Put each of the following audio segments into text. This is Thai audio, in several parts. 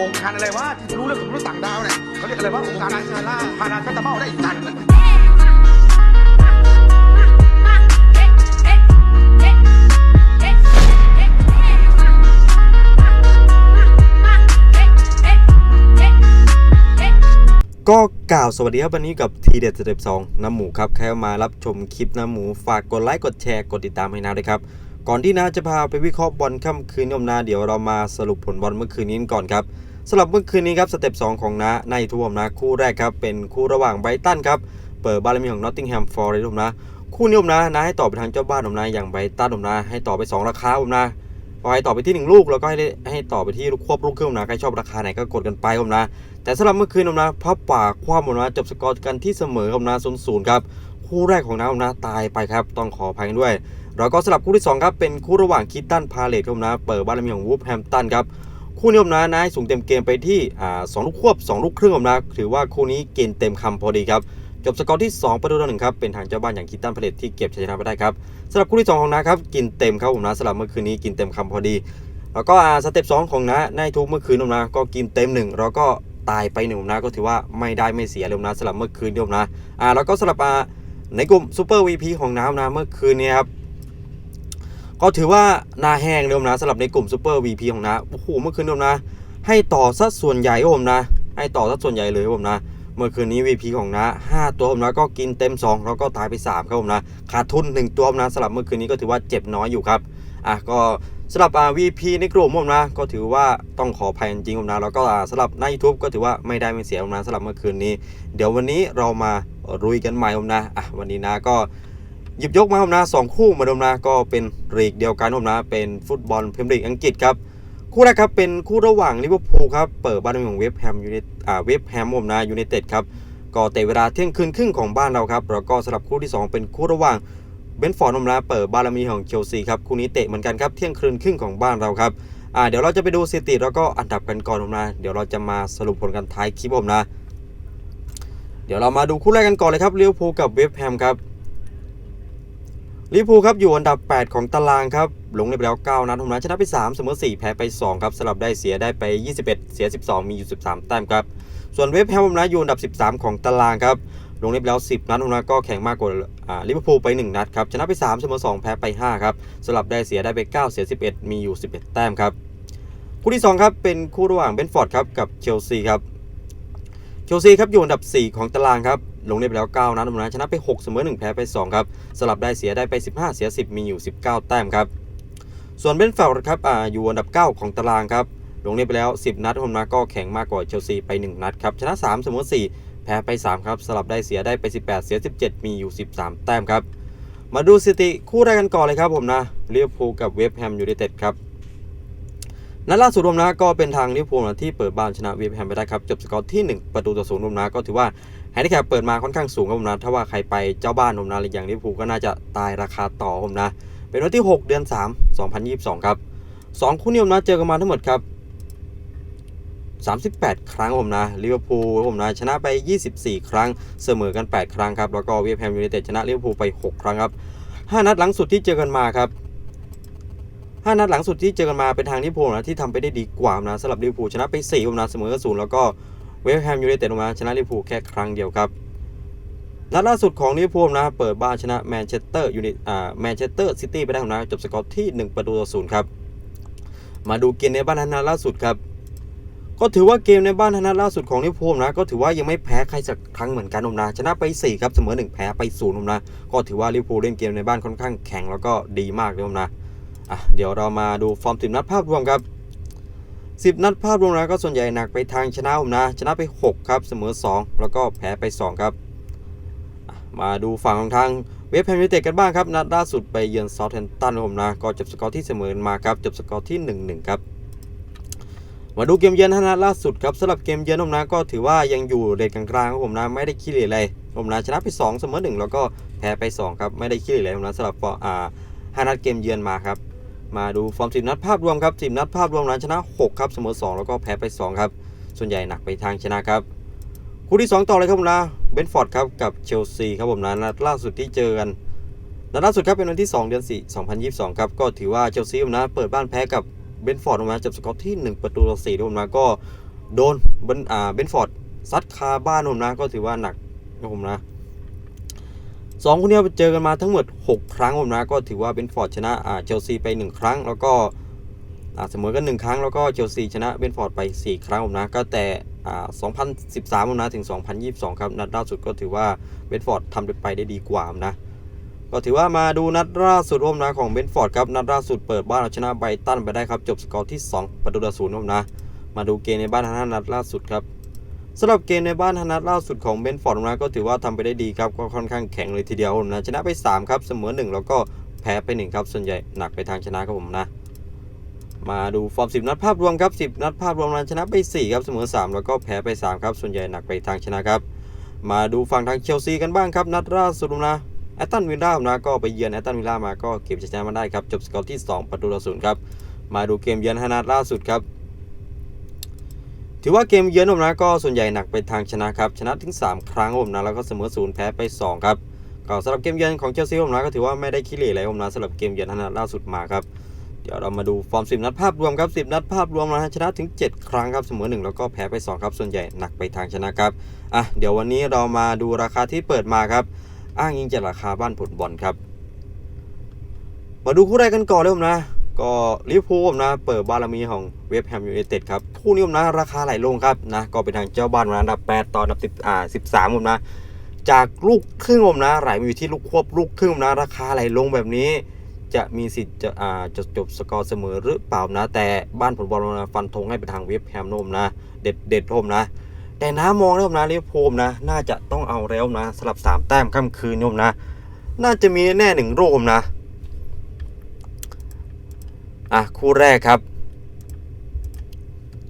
องค์การอะไรวะที่รู้เรื่องของมนุษย์ต่างดาวเนี่ยเขาเรียกอะไรวะองค์การชาล่าพาราชัตเตอร์เบ้าได้อีกจันก็กล่าวสวัสดีครับวันนี้กับทีเด็ดสเต็ปสองน้ำหมูครับ ใครมารับชมคลิปน้ำหมูฝากกดไลค์กดแชร์กดติดตามให้นาด้วยครับ ก่อนที่นาจะพาไปวิเคราะห์บอลค่ำคืนนี้ผมนาเดี๋ยวเรามาสรุปผลบอลเมื่อคืนนี้กันก่อนครับ สำหรับเมื่อคืนนี้ครับสเต็ปสองของนาในทุกผมนะคู่แรกครับเป็นคู่ระหว่างไบรตันครับเปิดบารมีของนอตติงแฮมฟอร์เรสต์ผมนะคู่นี้ผมนะนาให้ต่อไปทางเจ้าบ้านผมนะอย่างไบรตันผมนะให้ต่อไปสองราคาผมนะพอให้ต่อไปที่ 1 ลูกแล้วก็ให้ได้ให้ต่อไปที่ลูกควบลูกครึ่งนะใครชอบราคาไหนก็กดกันไปผมนะ แต่สำหรับเมื่อคืนผมนะพับป่าคว้าผมนะจบสกอร์กันที่เสมอผมนะศูนย์ศูนย์ครับคู่แรกของน้ำผมนะตายไปครับ ต้องขออภัยกันด้วยแล้วก็สลับคู่ที่สองครับเป็นคู่ระหว่างคิตตันพาเลตผมนะเปิดบ้านละมีของวูฟแฮมตันครับ คู่นี้ผมนะนายสูงเต็มเกมไปที่สองลูกควบสองลูกครึ่งผมนะถือว่าคู่นี้เกณฑ์เต็มคำพอดีครับจบสกอร์ที่ 2 ประตูต่อหนึ่งครับ เป็นทางเจ้าบ้านอย่างคิตตันพลตที่เก็บชัยชนะไปได้ครับสำหรับคู่ที่สองของนะครับ กินเต็มครับผมนะสำหรับเมื่อคืนนี้กินเต็มคำพอดี แล้วก็สเต็ปสองของนะในทุกเมื่อคืนผมนะก็กินเต็มหนึ่งแล้วก็ตายไปหนึ่งผมนะก็ถือว่าไม่ได้ไม่เสียเลยผมนะสำหรับเมื่อคืนเดียวนะอ่าแล้วก็สำหรับในกลุ่มซูเปอร์วีพีของน้ำนะเมื่อคืนนี้ครับ ก็ถือว่านาแห้งเลยผมนะสำหรับในกลุ่มซูเปอร์วีพีของนะโอ้โหเมื่อคืนผมนะ ให้ต่อสัดส่วนใหญ่ครับผมนะ ให้ต่อสัดส่วนใหญ่เลยครับผมนะ เมื่อคืนนี้ VP ของนะ5ตัวผมนะก็กินเต็ม 2 แล้วก็ตายไป 3 ครับผมนะขาดทุน 1 ตัวผมนะสำหรับเมื่อคืนนี้ก็ถือว่าเจ็บน้อยอยู่ครับอะก็สำหรับอ่า VP ในกลุ่มผมนะก็ถือว่าต้องขออภัยจริงผมนะแล้วก็สำหรับใน YouTube ก็ถือว่าไม่ได้ไม่เสียผมนะสำหรับเมื่อคืนนี้ เดี๋ยววันนี้เรามารุยกันใหม่ผมนะอะวันนี้นะก็ หยิบยกมาผมนะสองคู่มาดมนะก็เป็นลีกเดียวกันผมนะเป็นฟุตบอลพรีเมียร์ลีกอังกฤษครับคู่แรกครับเป็นคู่ระหว่างลิเวอร์พูลครับเปิดบ้านของเวฟแฮมยูไนอ่าเวฟแฮมผมนะยูไนเต็ดครับก็เตะเวลาเที่ยงคืนครึ่งของบ้านเราครับแล้วก็สำหรับคู่ที่ 2 เป็นคู่ระหว่างเบนฟอร์ดผมนะเปิดบารมีของเชลซีครับคู่นี้เตะเหมือนกันครับเที่ยงคืนครึ่งของบ้านเราครับอ่าเดี๋ยวเราจะไปดูสถิติแล้วก็อันดับกันก่อนผมนะเดี๋ยวเราจะมาสรุปผลกันท้ายคลิปผมนะ เดี๋ยวเรามาดูคู่แรกกันก่อนเลยครับลิเวอร์พูลกับเวฟแฮมครับ ลิพูครับอยู่อันดับ 8 ของตารางครับลงเล่นไปแล้ว 9 นัดทำนะชนะไป 3 เสมอ 4 แพ้ไป 2 ครับสลับได้เสียได้ไป 21 เสีย 12 มีอยู่ 13 แต้มครับ ส่วนเวฟแฮมผมนะอยู่อันดับ 13 ของตารางครับลงเล่นไปแล้ว 10 นัดผมนะก็แข่งมากกว่าอ่าลิเวอร์พูลไป 1 นัดครับชนะไป 3 เสมอ 2 แพ้ไป 5 ครับสลับได้เสียได้ไป 9 เสีย 11 มีอยู่ 11 แต้มครับคู่ที่ 2 ครับ เป็นคู่ระหว่างเบนฟอร์ดครับกับเชลซีครับเชลซีครับอยู่อันดับ 4 ของตารางครับ ลงเล่นไปแล้ว 9 นัดนะชนะไป 6 เสมอ 1 แพ้ไป 2 ครับ สลับได้เสียได้ไป 15 เสีย 10 มีอยู่ 19 แต้มครับ ส่วนเบนเฟอร์ครับอ่าอยู่อันดับ 9 ของตารางครับ ลงเล่นไปแล้ว 10 นัดผมนะก็แข่งมากกว่าเชลซีไป 1 นัดครับ ชนะ 3 เสมอ 4 แพ้ไป 3 ครับ สลับได้เสียได้ไป 18 เสีย 17 มีอยู่ 13 แต้มครับ มาดูสถิติคู่แรกกันก่อนเลยครับผมนะลิเวอร์พูกับเวฟแฮมยูไนเต็ดครับนัดล่าสุดรวมนะก็เป็นทางลิเวอร์พูลที่เปิดบ้านชนะเวฟแฮมไปได้ครับจบสกอร์ที่ 1 ประตูต่อศูนย์รวมนะก็ถือว่า แฮนดิแคปเปิดมาค่อนข้างสูงครับผมนะ ถ้าว่าใครไปเจ้าบ้านผมนะหรืออย่างลิเวอร์พูลก็น่าจะตายราคาต่อผมนะ เป็นวันที่ 6 เดือน 3 2022 ครับ 2 คู่นี้ผมนะเจอกันมาทั้งหมดครับ38 ครั้งผมนะลิเวอร์พูลผมนะชนะไป 24 ครั้งเสมอกัน 8 ครั้งครับ แล้วก็เวฟแฮมยูไนเต็ดชนะลิเวอร์พูลไป 6 ครั้งครับ 5 นัดหลังสุดที่เจอกันมาครับ 5 นัดหลังสุดที่เจอกันมาเป็นทางลิเวอร์พูลนะที่ทำไปได้ดีกว่านะสำหรับลิเวอร์พูลชนะไป4ผมนะเสมอ0แล้วก็ เวสต์แฮมยูไนเต็ดมาชนะลิเวอร์พูลแค่ครั้งเดียวครับนัดล่าสุดของลิเวอร์พูลนะเปิดบ้านชนะแมนเชสเตอร์ยูไนอ่าแมนเชสเตอร์ซิตี้ไปได้ของนะจบสกอร์ที่ 1 ประตูต่อศูนย์ครับ มาดูเกมในบ้านนัดล่าสุดครับ ก็ถือว่าเกมในบ้านนัดล่าสุดของลิเวอร์พูลนะก็ถือว่ายังไม่แพ้ใครสักครั้งเหมือนกันนะชนะไป 4 ครับเสมอ 1 แพ้ไป0ผมนะก็ถือว่าลิเวอร์พูลเล่นเกมในบ้านค่อนข้างแข็งแล้วก็ดีมากเลยนะอะเดี๋ยวเรามาดูฟอร์มทีมนัดภาพรวมครับ 10 นัดภาพรวมแล้วก็ส่วนใหญ่หนักไปทางชนะผมนะ ชนะไป 6 ครับ เสมอ 2 แล้วก็แพ้ไป 2 ครับ มาดูฝั่งของทางเวฟแฮมยูเต็ดกันบ้างครับ นัดล่าสุดไปเยือนซาท์แฮมป์ตันผมนะ ก็จบสกอร์ที่เสมอมาครับ จบสกอร์ที่ 1-1 ครับ มาดูเกมเยือนนัดล่าสุดครับสำหรับเกมเยือนผมนะก็ถือว่ายังอยู่เรทกลางๆครับผมนะ ไม่ได้ขี้เหร่อะไรผมนะชนะไป 2 เสมอ 1 แล้วก็แพ้ไป 2 ครับ ไม่ได้ขี้เหร่อะไรผมนะสำหรับฟอร์อ่าห้านัดเกมเยือนมาครับ มาดูฟอร์มทีมนัดภาพรวมครับทีมนัดภาพรวมนั้นชนะ 6 ครับเสมอ 2 แล้วก็แพ้ไป 2 ครับ ส่วนใหญ่หนักไปทางชนะครับ คู่ที่ 2 ต่อเลยครับผมนะเบนฟอร์ดครับกับเชลซีครับผมนะนัดล่าสุดที่เจอกันนัดล่าสุดครับเป็นวันที่ 2 เดือน 4 2022 ครับ ก็ถือว่าเชลซีผมนะเปิดบ้านแพ้กับเบนฟอร์ดออกมาจบสกอร์ที่ 1 ประตูต่อ4ครับผมนะก็โดนเบนเบนฟอร์ดซัดคาบ้านผมนะก็ถือว่าหนักนะผมนะ สองคนนี้ยเจอกันมาทั้งหมด 6 ครั้งผมนะก็ถือว่าเบนฟอร์ดชนะอ่าเชลซีไป 1 ครั้ง แล้วก็เสมอกัน 1 ครั้ง แล้วก็เชลซีชนะเบนฟอร์ดไป 4 ครั้งผมนะก็แต่อ่า2013ผมนะถึง 2022 ครับนัดล่าสุดก็ถือว่าเบนฟอร์ดทำไปได้ดีกว่าผมนะก็ถือว่ามาดูนัดล่าสุดร่วมนะของเบนฟอร์ดครับนัดล่าสุดเปิดบ้านเอาชนะไบรตันไปได้ครับจบสกอร์ที่ 2 ประตูต่อศูนย์ร่วมนะ มาดูเกมในบ้านทันนัดล่าสุดครับ สำหรับเกมในบ้านทันนัดล่าสุดของเบนฟอร์ดนะก็ถือว่าทำไปได้ดีครับ ก็ค่อนข้างแข็งเลยทีเดียวนะชนะไป 3 ครับเสมอ 1 แล้วก็แพ้ไป 1 ครับ ส่วนใหญ่หนักไปทางชนะครับผมนะ มาดูฟอร์ม 10 นัดภาพรวมครับ 10 นัดภาพรวมนั้นชนะไป 4 ครับเสมอ 3 แล้วก็แพ้ไป 3 ครับ ส่วนใหญ่หนักไปทางชนะครับมาดูฝั่งทางเชลซีกันบ้างครับ นัดล่าสุดนะแอตตันวิลล่านะก็ไปเยือนแอตตันวิลล่ามาก็เก็บชนะมาได้ครับจบสกอร์ที่ 2 ประตูต่อศูนย์ครับมาดูเกมเยือนฮานัดล่าสุดครับ ถือว่าเกมเยือนผมนะก็ส่วนใหญ่หนักไปทางชนะครับชนะถึง 3 ครั้งผมนะแล้วก็เสมอศูนย์แพ้ไป2ครับก็สำหรับเกมเยือนของเชลซีผมนะก็ถือว่าไม่ได้ขี้เหร่อะไรผมนะสำหรับเกมเยือนนัดล่าสุดมาครับเดี๋ยวเรามาดูฟอร์ม10นัดภาพรวมครับ10 นัดภาพรวมนะชนะถึง 7 ครั้งครับเสมอ1แล้วก็แพ้ไป 2 ครับ ส่วนใหญ่หนักไปทางชนะครับอะเดี๋ยววันนี้เรามาดูราคาที่เปิดมาครับ อ้างอิงจากราคาบ้านผลบอลครับ มาดูคู่แรกกันก่อนเลยผมนะ ก็ลิเวอร์พูลนะเปิดบารมีของเวฟแฮมยูไนเต็ดครับคู่นี้ผมนะราคาไหลลงครับนะก็เป็นทางเจ้าบ้านมาอันดับ 8 ต่ออันดับ10อ่า13ผมนะ จากลูกครึ่งผมนะไหลมาอยู่ที่ลูกควบลูกครึ่งผมนะ ราคาไหลลงแบบนี้ จะมีสิทธิ์จะอ่าจะจบสกอร์เสมอหรือเปล่านะ แต่บ้านผลบอลนะฟันธงให้ไปทางเวฟแฮมโนมนะ เด็ดเด็ดผมนะ แต่น้ามองแล้วผมนะลิเวอร์พูลนะ น่าจะต้องเอาแล้วนะสลับ 3 แต้มค่ำคืนนี่มนะ น่าจะมีแน่หนึ่งรูมนะ อะคู่แรกครับ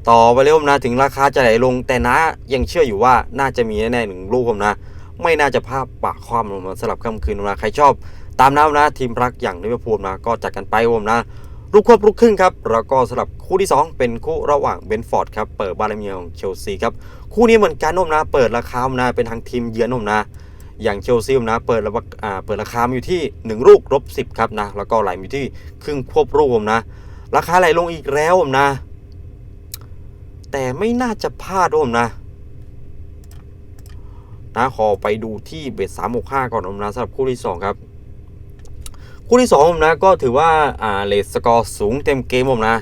ต่อไปเร็วผมนะถึงราคาจะไหลลง แต่นะยังเชื่ออยู่ว่าน่าจะมีแน่ๆหนึ่งลูกผมนะ ไม่น่าจะภาพปะความลงมาสลับค่ำคืนนะใครชอบ ตามน้ำนะทีมรักอย่างลิเวอร์พูลนะก็จัดกันไปผมนะลูกควบลูกครึ่งครับ แล้วก็สลับคู่ที่ 2 เป็นคู่ระหว่างเบนฟอร์ดครับ เปิดบาร์เมีของเชลซีครับ คู่นี้เหมือนกันนมนะ เปิดราคาผมนะเป็นทางทีมเยือนนมนะ อย่างเชลซีนะเปิดระอ่าเปิดราคามอยู่ที่ 1 ลูกลบ10 ครับนะ แล้วก็ไหลอยู่ที่ครึ่งควบลูกผมนะ ราคาไหลลงอีกแล้วผมนะ แต่ไม่น่าจะพลาดผมนะนะขอไปดูที่เบสสามหกห้าก่อนผมนะสำหรับคู่ที่สองครับ คู่ที่สองผมนะก็ถือว่าอ่าเลสสกอร์สูงเต็มเกมผมนะ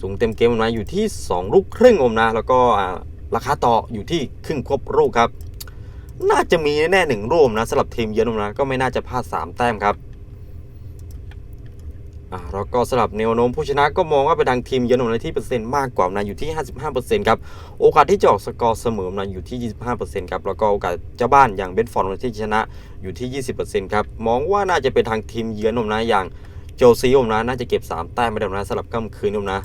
สูงเต็มเกมผมนะอยู่ที่ 2 ลูกครึ่งผมนะ แล้วก็อ่าราคาต่ออยู่ที่ครึ่งควบลูกครับ น่าจะมีแน่หนึ่งรูปนะสำหรับทีมเยือนผมนะก็ไม่น่าจะพลาด 3 แต้มครับอ่าแล้วก็สลับแนวโน้มผู้ชนะก็มองว่าเป็นทางทีมเยือนของเราที่เปอร์เซ็นต์มากกว่านะอยู่ที่ 55%ครับโอกาสที่จะออกสกอร์เสมอนะอยู่ที่ 25%ครับแล้วก็โอกาสเจ้าบ้านอย่างเบนฟอร์ดที่ชนะอยู่ที่ 20%ครับมองว่าน่าจะเป็นทางทีมเยือนผมนะอย่างเจซีผมนะน่าจะเก็บ 3 แต้มไม่ได้นะสลับค่ำคืนผมนะ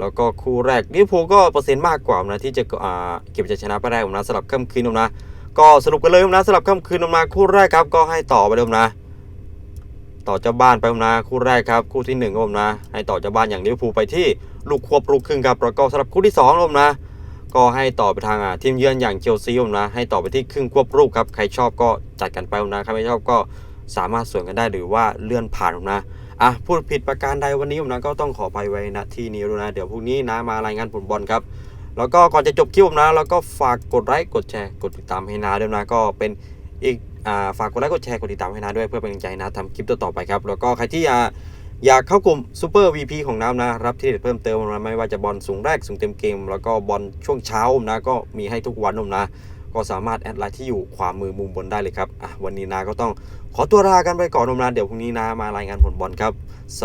แล้วก็คู่แรกลิเวอร์พูลก็เปอร์เซ็นต์มากกว่านะที่จะเก็บชัยชนะไปได้ผมนะสลับค่ำคืนผมนะ ก็สรุปกันเลยผมนะสลับค่ำคืนมนะคู่แรกครับ ก็ให้ต่อไปเลยผมนะ ต่อเจ้าบ้านไปผมนะคู่แรกครับ คู่ที่หนึ่งผมนะ ให้ต่อเจ้าบ้านอย่างลิเวอร์พูลไปที่ลูกควบลูกครึ่งครับแล้วก็สำหรับคู่ที่สองผมนะ ก็ให้ต่อไปทางอ่าทีมเยือนอย่างเชลซีผมนะ ให้ต่อไปที่ครึ่งควบลูกครับใครชอบก็จัดกันไปผมนะใครไม่ชอบก็สามารถส่วนกันได้หรือว่าเลื่อนผ่านผมนะอะพูดผิดประการใดวันนี้ผมนะก็ต้องขอไปไว้ณที่นี้ด้วยนะ เดี๋ยวพรุ่งนี้นะมารายงานผลบอลครับ แล้วก็ก่อนจะจบคลิปผมนะ แล้วก็ฝากกดไลค์กดแชร์กดติดตามให้นาด้วยนะก็เป็นอีกฝากกดไลค์กดแชร์กดติดตามให้นาด้วยเพื่อเป็นกำลังใจนะทำคลิปต่อๆไปครับ แล้วก็ใครที่อ่าอยากเข้ากลุ่มซูเปอร์ VP ของน้ำนะ รับที่เด็ดเพิ่มเติมนะไม่ว่าจะบอลสูงแรกสูงเต็มเกม แล้วก็บอลช่วงเช้านะก็มีให้ทุกวันนะ ก็สามารถแอดไลน์ที่อยู่ขวามือมุมบนได้เลยครับอะวันนี้นาก็ต้องขอตัวลากันไปก่อนนมนะเดี๋ยวพรุ่งนี้นะมารายงานผลบอลครับ ส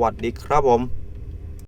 วัสดีครับผม